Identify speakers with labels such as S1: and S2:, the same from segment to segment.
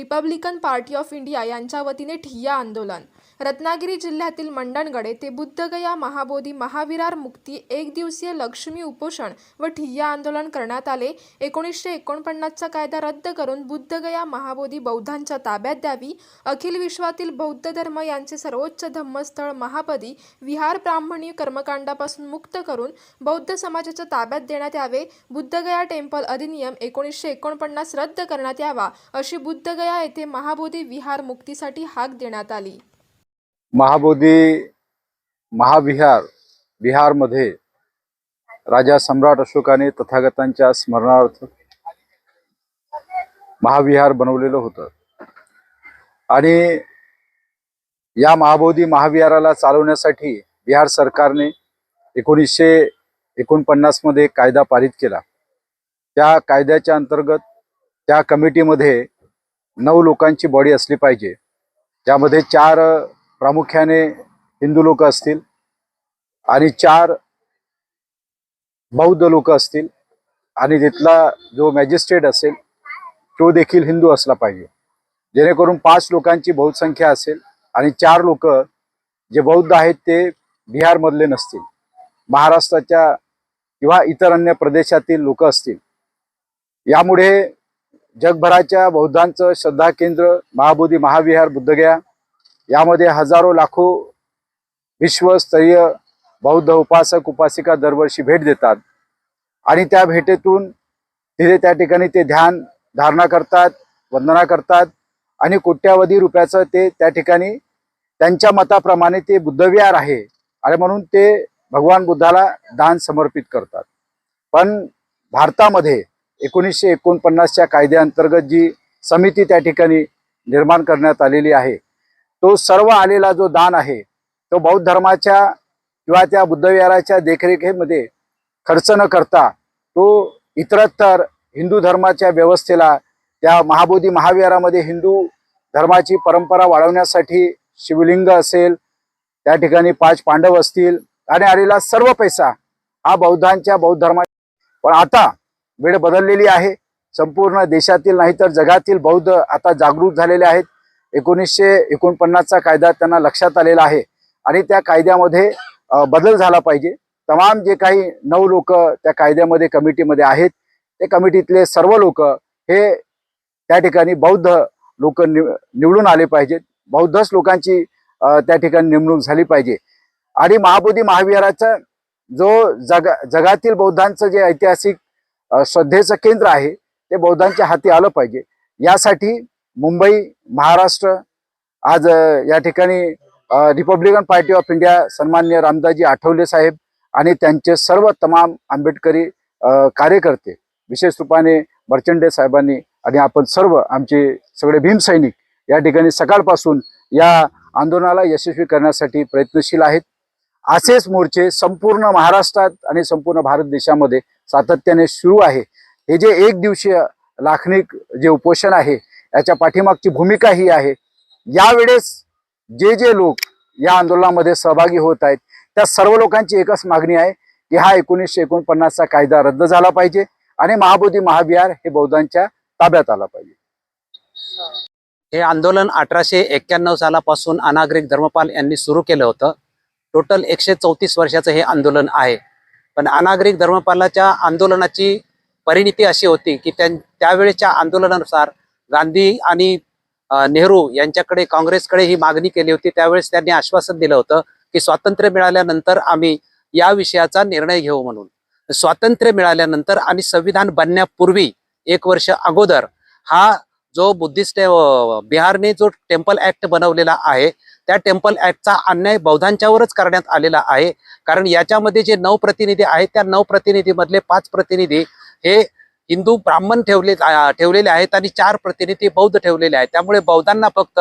S1: Republican Party of India यांच्या वतीने ठिय्या आंदोलन. रत्नागिरी जिल्ह्यातील मंडणगड येथे बुद्धगया महाबोधी महाविरार मुक्ती एक दिवसीय लक्ष्मी उपोषण व ठिय्या आंदोलन करण्यात आले. एकोणीसशे एकोणपन्नासचा कायदा रद्द करून बुद्धगया महाबोधी बौद्धांच्या ताब्यात द्यावी. अखिल विश्वातील बौद्ध धर्म यांचे सर्वोच्च धम्मस्थळ महापदी विहार ब्राह्मणी कर्मकांडापासून मुक्त करून बौद्ध समाजाच्या ताब्यात देण्यात यावे. बुद्धगया टेम्पल अधिनियम एकोणीसशे एकोणपन्नास रद्द करण्यात यावा अशी बुद्धगया येथे महाबोधी विहार मुक्तीसाठी हाक देण्यात आली.
S2: महाबोधी महाविहार बिहारमध्ये राजा सम्राट अशोकाने तथागतांच्या स्मरणार्थ महाविहार बनवलेलं होतं. आणि या महाबोधी महाविहाराला चालवण्यासाठी बिहार सरकारने एकोणीसशे एकोणपन्नासमध्ये कायदा पारित केला. त्या कायद्याच्या अंतर्गत त्या कमिटीमध्ये नऊ लोकांची बॉडी असली पाहिजे. त्यामध्ये चार प्रामुख्याने हिंदू लोक असतील आणि चार बौद्ध लोक असतील आणि तिथला जो मॅजिस्ट्रेट असेल तो देखील हिंदू असला पाहिजे. जेणेकरून पाच लोकांची बहुसंख्या असेल आणि चार लोक जे बौद्ध आहेत ते बिहारमधले नसतील महाराष्ट्राच्या किंवा इतर अन्य प्रदेशातील लोक असतील. यामुळे जगभराच्या बौद्धांचं श्रद्धा केंद्र महाबोधी महाविहार बुद्धगया यामध्ये हजारो लाखो विश्वस्तरीय बौद्ध उपासक उपासिका दरवर्षी भेट देतात. आणि त्या भेटेतून तिथे त्या ठिकाणी ते ध्यान धारणा करतात वंदना करतात आणि कोट्यावधी रुपयाचं ते त्या ठिकाणी त्यांच्या मताप्रमाणे ते बुद्धविहार आहे आणि म्हणून ते भगवान बुद्धाला दान समर्पित करतात. पण भारतामध्ये एकोणीसशे एकोणपन्नासच्या कायद्याअंतर्गत जी समिती त्या ठिकाणी निर्माण करण्यात आलेली आहे तो सर्व आलेला जो दान आहे तो बौद्ध धर्माच्या किंवा त्या बुद्धविहाराच्या देखरेखीमध्ये खर्च न करता तो इतरतर हिंदू धर्माच्या व्यवस्थेला त्या महाबोधी महाविहारामध्ये हिंदू धर्माची परंपरा वाढवण्यासाठी शिवलिंग असेल त्या ठिकाणी पाच पांडव असतील आणि आलेला सर्व पैसा हा बौद्धांच्या बौद्ध धर्मा पण आता वेळ बदललेली आहे संपूर्ण देशातील नाही तर जगातील बौद्ध आता जागरूक झालेले आहेत. एकोणीसशे एकोणपन्नासचा कायदा त्यांना लक्षात आलेला आहे. आणि त्या कायद्यामध्ये बदल झाला पाहिजे. तमाम जे काही नऊ लोक त्या कायद्यामध्ये कमिटीमध्ये आहेत ते कमिटीतले सर्व लोक हे त्या ठिकाणी बौद्ध लोक निवडून आले पाहिजेत बौद्धच लोकांची त्या ठिकाणी नेमणूक झाली पाहिजे. आणि महाबोधी महाविहाराचा जो जगा जगातील बौद्धांचं जे ऐतिहासिक श्रद्धेचं केंद्र आहे ते बौद्धांच्या हाती आलं पाहिजे. यासाठी मुंबई महाराष्ट्र आज या ठिकाणी रिपब्लिकन पार्टी ऑफ इंडिया सन्मान्य रामदासजी आठवले साहेब आणि त्यांचे सर्व तमाम आंबेडकरी कार्यकर्ते विशेष रूपाने मर्चंडे साहेबांनी आणि आपण सर्व आमचे सगळे भीमसैनिक या ठिकाणी सकाळपासून या आंदोलनाला यशस्वी करण्यासाठी प्रयत्नशील आहेत. असेच मोर्चे संपूर्ण महाराष्ट्रात आणि संपूर्ण भारत देशामध्ये सातत्याने सुरू आहे. हे जे एक दिवसीय लाखनिक जे उपोषण आहे याच्या पाठीमागची भूमिका ही आहे. यावेळेस जे जे लोक या आंदोलनामध्ये सहभागी होत आहेत त्या सर्व लोकांची एकच मागणी आहे की हा एकोणीसशे एकोणपन्नासचा कायदा रद्द झाला पाहिजे आणि महाबोधी महाविहार हे बौद्धांच्या ताब्यात आला पाहिजे.
S3: हे आंदोलन अठराशे एक्क्याण्णव सालापासून अनागरिक धर्मपाल यांनी सुरू केलं होतं. टोटल एकशे चौतीस वर्षाचं हे आंदोलन आहे. पण अनागरिक धर्मपालाच्या आंदोलनाची परिणिती अशी होती की त्या त्यावेळेच्या आंदोलनानुसार गांधी आणि नेहरू यांच्याकडे काँग्रेसकडे ही मागणी केली होती. त्यावेळेस त्यांनी आश्वासन दिलं होतं की स्वातंत्र्य मिळाल्यानंतर आम्ही या विषयाचा निर्णय घेऊ म्हणून. स्वातंत्र्य मिळाल्यानंतर आणि संविधान बनण्यापूर्वी एक वर्ष अगोदर हा जो बुद्धिस्ट बिहारने जो टेम्पल ऍक्ट बनवलेला आहे त्या टेम्पल ऍक्टचा अन्याय बौद्धांच्यावरच करण्यात आलेला आहे. कारण याच्यामध्ये जे नऊ प्रतिनिधी आहेत त्या नऊ प्रतिनिधीमधले पाच प्रतिनिधी हे हिंदू ब्राह्मण ठेवले ठेवलेले आहेत आणि चार प्रतिनिधी बौद्ध ठेवलेले आहेत. त्यामुळे बौद्धांना फक्त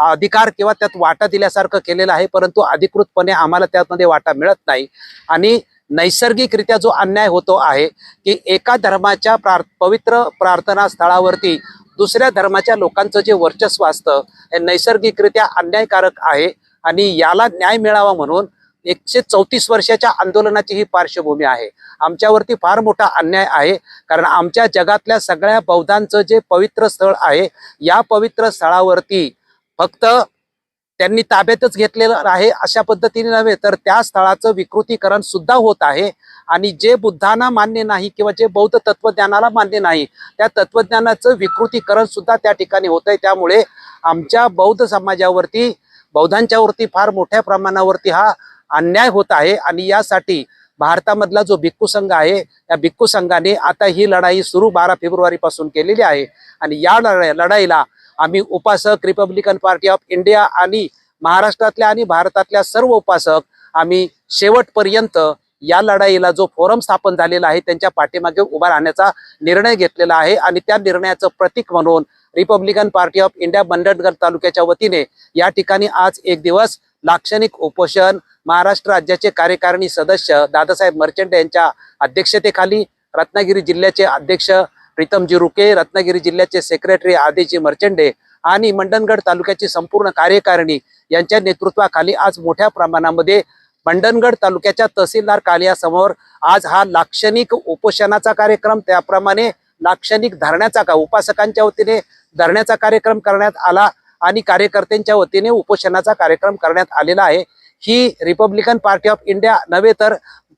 S3: अधिकार किंवा त्यात वाटा दिल्यासारखं केलेलं आहे परंतु अधिकृतपणे आम्हाला त्यामध्ये वाटा मिळत नाही. आणि नैसर्गिकरित्या जो अन्याय होतो आहे की एका धर्माच्या प्रार पवित्र प्रार्थना स्थळावरती दुसऱ्या धर्माच्या लोकांचं जे वर्चस्व असतं हे नैसर्गिकरित्या अन्यायकारक आहे आणि याला न्याय मिळावा म्हणून एकशे चौतीस वर्षाच्या आंदोलनाची ही पार्श्वभूमी आहे. आमच्यावरती फार मोठा अन्याय आहे कारण आमच्या जगातल्या सगळ्या बौद्धांचं जे पवित्र स्थळ आहे या पवित्र स्थळावरती फक्त त्यांनी ताब्यातच घेतलेलं आहे अशा पद्धतीने नव्हे तर त्या स्थळाचं विकृतीकरण सुद्धा होत आहे. आणि जे बुद्धांना मान्य नाही किंवा जे बौद्ध तत्वज्ञानाला मान्य नाही त्या तत्वज्ञानाचं विकृतीकरण सुद्धा त्या ठिकाणी होत आहे. त्यामुळे आमच्या बौद्ध समाजावरती बौद्धांच्यावरती फार मोठ्या प्रमाणावरती हा अन्याय होत आहे आणि यासाठी भारतामधला जो भिक्खू संघ आहे या भिक्खू संघाने आता ही लढाई सुरू बारा फेब्रुवारीपासून केलेली आहे. आणि या लढाईला आम्ही उपासक रिपब्लिकन पार्टी ऑफ इंडिया आणि महाराष्ट्रातल्या आणि भारतातल्या सर्व उपासक आम्ही शेवटपर्यंत या लढाईला जो फोरम स्थापन झालेला आहे त्यांच्या पाठीमागे उभा राहण्याचा निर्णय घेतलेला आहे. आणि त्या निर्णयाचं प्रतीक म्हणून Republican Party of India Mandangad तालुक्याच्या वतीने या ठिकाणी आज एक दिवस लाक्षणिक उपोषण महाराष्ट्र राज्याचे कार्यकारिणी सदस्य दादासाहेब मर्चंट यांच्या अध्यक्षतेखाली रत्नागिरी जिल्ह्याचे अध्यक्ष प्रीतमजी रुके रत्नागिरी जिल्ह्याचे सेक्रेटरी आदिजी मर्चंडे आणि मंडणगड तालुक्याची संपूर्ण कार्यकारिणी यांच्या नेतृत्वाखाली आज मोठ्या प्रमाणामध्ये मंडणगड तालुक्याच्या तहसीलदार कालियासमोर आज हा लाक्षणिक उपोषणाचा कार्यक्रम. त्याप्रमाणे लाक्षणिक धरण्याचा का उपासकांच्या वतीने धरण्याचा कार्यक्रम करण्यात आला. आणि कार्यकर्त्यांच्या वतीने उपोषणाचा कार्यक्रम करण्यात आलेला आहे. ही रिपब्लिकन पार्टी ऑफ इंडिया नव्हे तर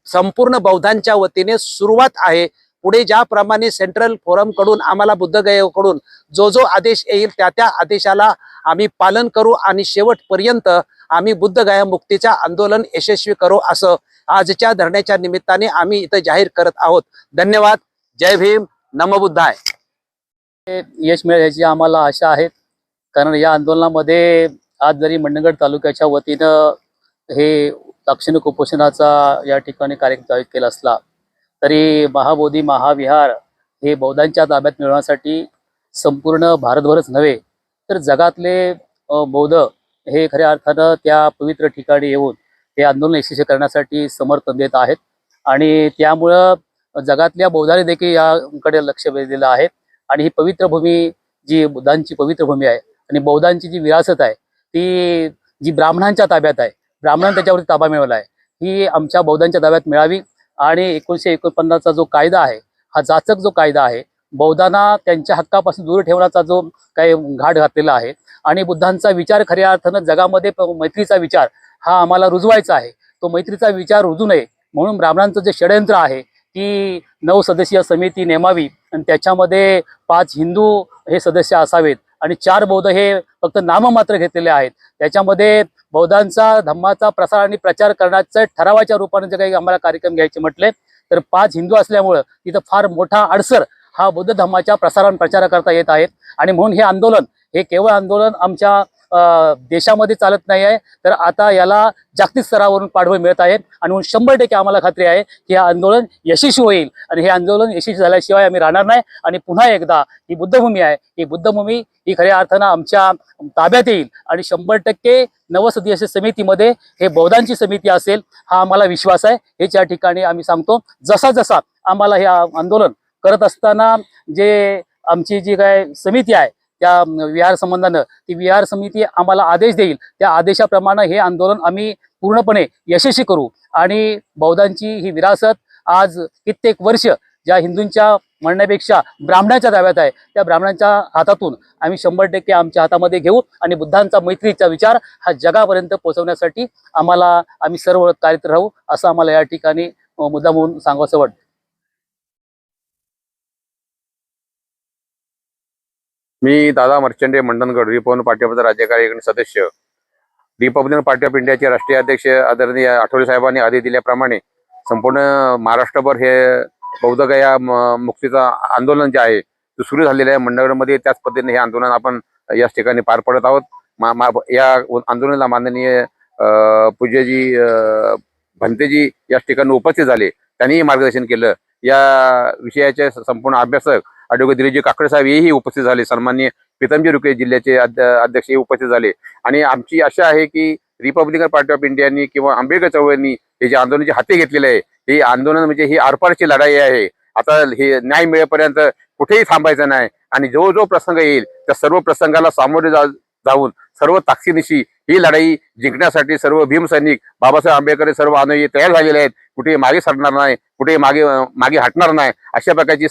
S3: संपूर्ण बौद्धांच्या वतीने सुरुवात आहे. पुढे ज्याप्रमाणे सेंट्रल फोरमकडून आम्हाला बुद्धगयकडून जो जो आदेश येईल त्या त्या आदेशाला आम्ही पालन करू आणि शेवटपर्यंत आम्ही बुद्धगया मुक्तीचा आंदोलन यशस्वी करू असं आजच्या धरण्याच्या निमित्ताने आम्ही इथं जाहीर करत आहोत. धन्यवाद. जय भीम. नमबुद्धाय
S4: यश मिळेल याची आम्हाला आशा आहे. कारण या आंदोलनामध्ये आज जरी मंडणगड तालुक्याच्या वतीनं हे दाक्षिणिक उपोषणाचा या ठिकाणी कार्यक्रम आयोजित केला असला तरी महाबोधी महाविहार हे बौद्धांच्या ताब्यात मिळवण्यासाठी संपूर्ण भारतभरच नव्हे तर जगातले बौद्ध हे खऱ्या अर्थानं त्या पवित्र ठिकाणी येऊन हे आंदोलन यशस्वी करण्यासाठी समर्थन देत आहेत. आणि त्यामुळं जगातल्या बौद्धाने देखील याकडे लक्ष वेधलेलं आहे. आणि ही पवित्र भूमी जी बुद्धांची पवित्र भूमी आहे आणि बौद्धांची जी विरासत आहे ती जी ब्राह्मणांच्या ताब्यात आहे ब्राह्मणांनी त्याच्यावरती ताबा मिळवला आहे. ही आमच्या बौद्धांच्या ताब्यात मिळावी आणि एकोणीसशे एकोणपन्नासचा जो कायदा आहे हा जाचक जो कायदा आहे बौद्धांना त्यांच्या हक्कापासून दूर ठेवण्याचा जो काही घाट घातलेला आहे आणि बुद्धांचा विचार खऱ्या अर्थानं जगामध्ये प- मैत्रीचा विचार हा आम्हाला रुजवायचा आहे. तो मैत्रीचा विचार रुजू नये म्हणून ब्राह्मणांचं जे षडयंत्र आहे की नऊ सदस्यीय समिती नेमावी आणि त्याच्यामध्ये पाच हिंदू हे सदस्य असावेत. आणि चार बौद्ध हे फक्त नाममात्र घेतलेले आहेत. त्याच्यामध्ये बौद्धांचा धम्माचा प्रसार आणि प्रचार करण्याचं ठरावाच्या रूपाने जे काही आम्हाला कार्यक्रम घ्यायचे म्हटले तर पाच हिंदू असल्यामुळं तिथं फार मोठा अडसर हा बौद्ध धर्माच्या प्रसारण प्रचारा प्रचार करता येत आहेत. आणि म्हणून हे आंदोलन हे केवळ आंदोलन आमच्या देशामध्ये चालत नाही आहे. तर आता याला जागतिक स्तरावरून पाठबळ मिळत आहे आणि म्हणून शंभर टक्के आम्हाला खात्री आहे की हे आंदोलन यशस्वी होईल आणि हे आंदोलन यशस्वी झाल्याशिवाय आम्ही राहणार नाही. आणि पुन्हा एकदा ही बुद्धभूमी आहे. ही बुद्धभूमी ही खऱ्या अर्थानं आमच्या ताब्यात येईल आणि शंभर टक्के नवसदस्यीय समितीमध्ये हे बौद्धांची समिती असेल हा आम्हाला विश्वास आहे. हेच या ठिकाणी आम्ही सांगतो. जसा जसा आम्हाला हे आंदोलन करत असताना जे आमची जी काय समिती आहे त्या विहार संबंधानं ती विहार समिती आम्हाला आदेश देईल. त्या आदेशाप्रमाणे हे आंदोलन आम्ही पूर्णपणे यशस्वी करू. आणि बौद्धांची ही विरासत आज कित्येक वर्ष ज्या हिंदूंच्या म्हणण्यापेक्षा ब्राह्मणाच्या दाव्यात आहे त्या ब्राह्मणांच्या हातातून आम्ही शंभर टक्के आमच्या हातामध्ये घेऊ आणि बुद्धांचा मैत्रीचा विचार हा जगापर्यंत पोहोचवण्यासाठी आम्हाला आम्ही सर्व कार्यरत राहू असं आम्हाला या ठिकाणी मुद्दा म्हणून सांगावंसं वाटतं.
S5: मी Dada Marchande Mandangad Republican Party of राज्य सदस्य. रिपब्लिकन पार्टी ऑफ इंडियाचे राष्ट्रीय अध्यक्ष आदरणीय आठवले साहेबांनी आधी दिल्याप्रमाणे संपूर्ण महाराष्ट्रभर हे बौद्धगया म- मुक्तीचा आंदोलन जे आहे ते सुरू झालेलं आहे. मंडळमध्ये त्याच पद्धतीने हे आंदोलन आपण याच ठिकाणी पार पडत आहोत. मा- मा- या आंदोलनाला माननीय पूज्यजी भंतेजी याच ठिकाणी उपस्थित झाले. त्यांनीही मार्गदर्शन केलं. या विषयाचे संपूर्ण अभ्यासक ॲडव्होकेट दिलीजी काकडे साहेब हेही उपस्थित झाले. सन्मान्य प्रीतमजी रुके जिल्ह्याचे अध्य- अध्यक्ष हे उपस्थित झाले. आणि आमची आशा आहे की रिपब्लिकन पार्टी ऑफ इंडियानी किंवा आंबेडकर चळवळींनी हे जे आंदोलनाचे हाती घेतलेले आहे हे आंदोलन म्हणजे ही आरपारची लढाई आहे. आता हे न्याय मिळेपर्यंत कुठेही थांबायचं नाही. आणि जो जो प्रसंग येईल त्या सर्व प्रसंगाला सामोरे जा जाऊन सर्व ताकदीनिशी ही लढाई जिंकण्यासाठी सर्व भीमसैनिक बाबासाहेब आंबेडकर सर्व अनुयायी तयार झालेले आहेत. कुठे मागे सरणार नाही कुठे मागे मागे हटणार नाही. अशा प्रकारची